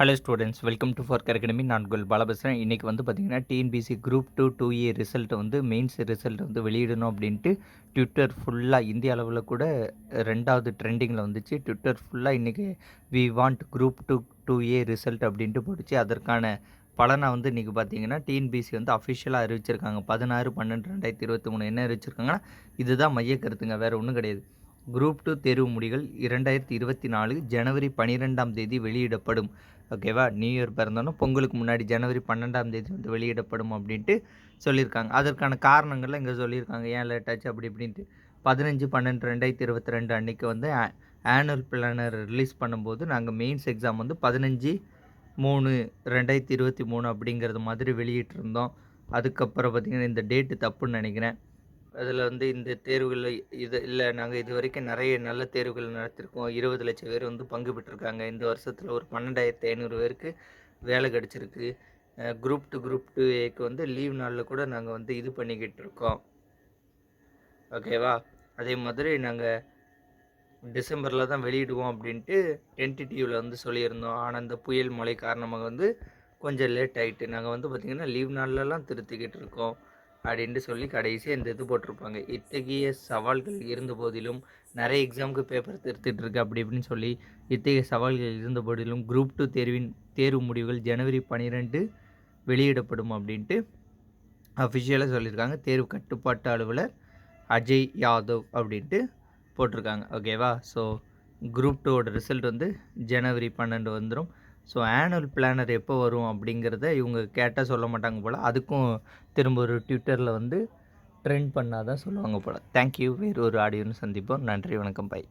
Hello students welcome to four academy நான் குல் பாலா பேசுகிறேன் இன்றைக்கி வந்து பார்த்திங்கன்னா TNPSC group two two A result வந்து மெயின்ஸ் ரிசல்ட் வந்து வெளியிடணும் அப்படின்ட்டு ட்விட்டர் ஃபுல்லாக இந்திய அளவில் கூட ரெண்டாவது ட்ரெண்டிங்கில் வந்துச்சு. ட்விட்டர் ஃபுல்லாக இன்றைக்கி we want group two two A result அப்படின்ட்டு போட்டுச்சு. அதற்கான பலனை வந்து இன்றைக்கி பார்த்தீங்கன்னா டிஎன்பிசி வந்து அஃபிஷியலாக அறிவிச்சிருக்காங்க. பதினாறு பன்னெண்டு ரெண்டாயிரத்தி இருபத்தி மூணு என்ன அறிவிச்சிருக்காங்கன்னா இதுதான் மைய கருத்துங்க. வேறு ஒன்றும் கிடையாது. குரூப் டூ தேர்வு முடிகள் இரண்டாயிரத்தி இருபத்தி நாலு ஜனவரி பன்னிரெண்டாம் தேதி வெளியிடப்படும். ஓகேவா நியூ இயர் பிறந்தோன்னா பொங்கலுக்கு முன்னாடி ஜனவரி பன்னெண்டாம் தேதி வந்து வெளியிடப்படும் அப்படின்ட்டு சொல்லியிருக்காங்க. அதற்கான காரணங்கள்லாம் இங்கே சொல்லியிருக்காங்க. ஏன் லேட் ஆச்சு? அப்படி இப்படின்ட்டு. பதினஞ்சு பன்னெண்டு ரெண்டாயிரத்தி இருபத்தி ரெண்டு அன்றைக்கி வந்து ஆனுவல் பிளானர் ரிலீஸ் பண்ணும்போது நாங்கள் மெயின்ஸ் எக்ஸாம் வந்து பதினஞ்சு மூணு ரெண்டாயிரத்தி இருபத்தி மூணு அப்படிங்கிறது மாதிரி வெளியிட்டிருந்தோம். அதுக்கப்புறம் பார்த்திங்கன்னா இந்த டேட்டு தப்புன்னு நினைக்கிறேன். அதில் வந்து இந்த தேர்வுகளில் இது இல்லை நாங்கள் இது வரைக்கும் நிறைய நல்ல தேர்வுகள் நடத்திருக்கோம். இருபது லட்சம் பேர் வந்து பங்கு பெற்றிருக்காங்க. இந்த வருஷத்தில் ஒரு பன்னெண்டாயிரத்தி ஐநூறு பேருக்கு வேலை கிடச்சிருக்கு. குரூப் டு குரூப் டூ ஏக்கு வந்து லீவ் நாளில் கூட நாங்கள் வந்து இது பண்ணிக்கிட்டு இருக்கோம். ஓகேவா அதே மாதிரி நாங்கள் டிசம்பரில் தான் வெளியிடுவோம் அப்படின்ட்டு டென்டிடியூவில் வந்து சொல்லியிருந்தோம். ஆனால் இந்த புயல் மழை காரணமாக வந்து கொஞ்சம் லேட் ஆகிட்டு நாங்கள் வந்து பார்த்திங்கன்னா லீவ் நாள்லலாம் திருத்திக்கிட்டு இருக்கோம். அப்படின்ட்டு சொல்லி கடைசியாக இந்த இது போட்டிருப்பாங்க. இத்தகைய சவால்கள் இருந்த போதிலும் நிறைய எக்ஸாமுக்கு பேப்பர் திருத்திட்டு இருக்கு அப்படி இப்படின்னு சொல்லி இத்தகைய சவால்கள் இருந்த போதிலும் குரூப் டூ தேர்வின் தேர்வு முடிவுகள் ஜனவரி பன்னிரெண்டு வெளியிடப்படும் அப்படின்ட்டு அஃபிஷியலாக சொல்லியிருக்காங்க. தேர்வு கட்டுப்பாட்டு அலுவலர் அஜய் யாதவ் அப்படின்ட்டு போட்டிருக்காங்க. ஓகேவா ஸோ குரூப் டூவோட ரிசல்ட் வந்து ஜனவரி பன்னெண்டு வந்துடும் ஸோ ஆனுவல் பிளானர் எப்போ வரும் அப்படிங்கிறத இவங்க கேட்டால் சொல்ல மாட்டாங்க போல். அதுக்கும் திரும்ப ஒரு ட்விட்டரில் வந்து ட்ரெண்ட் பண்ணால் தான் சொல்லுவாங்க போல். தேங்க்யூ வேறு ஒரு ஆடியோன்னு சந்திப்போம். நன்றி வணக்கம். பை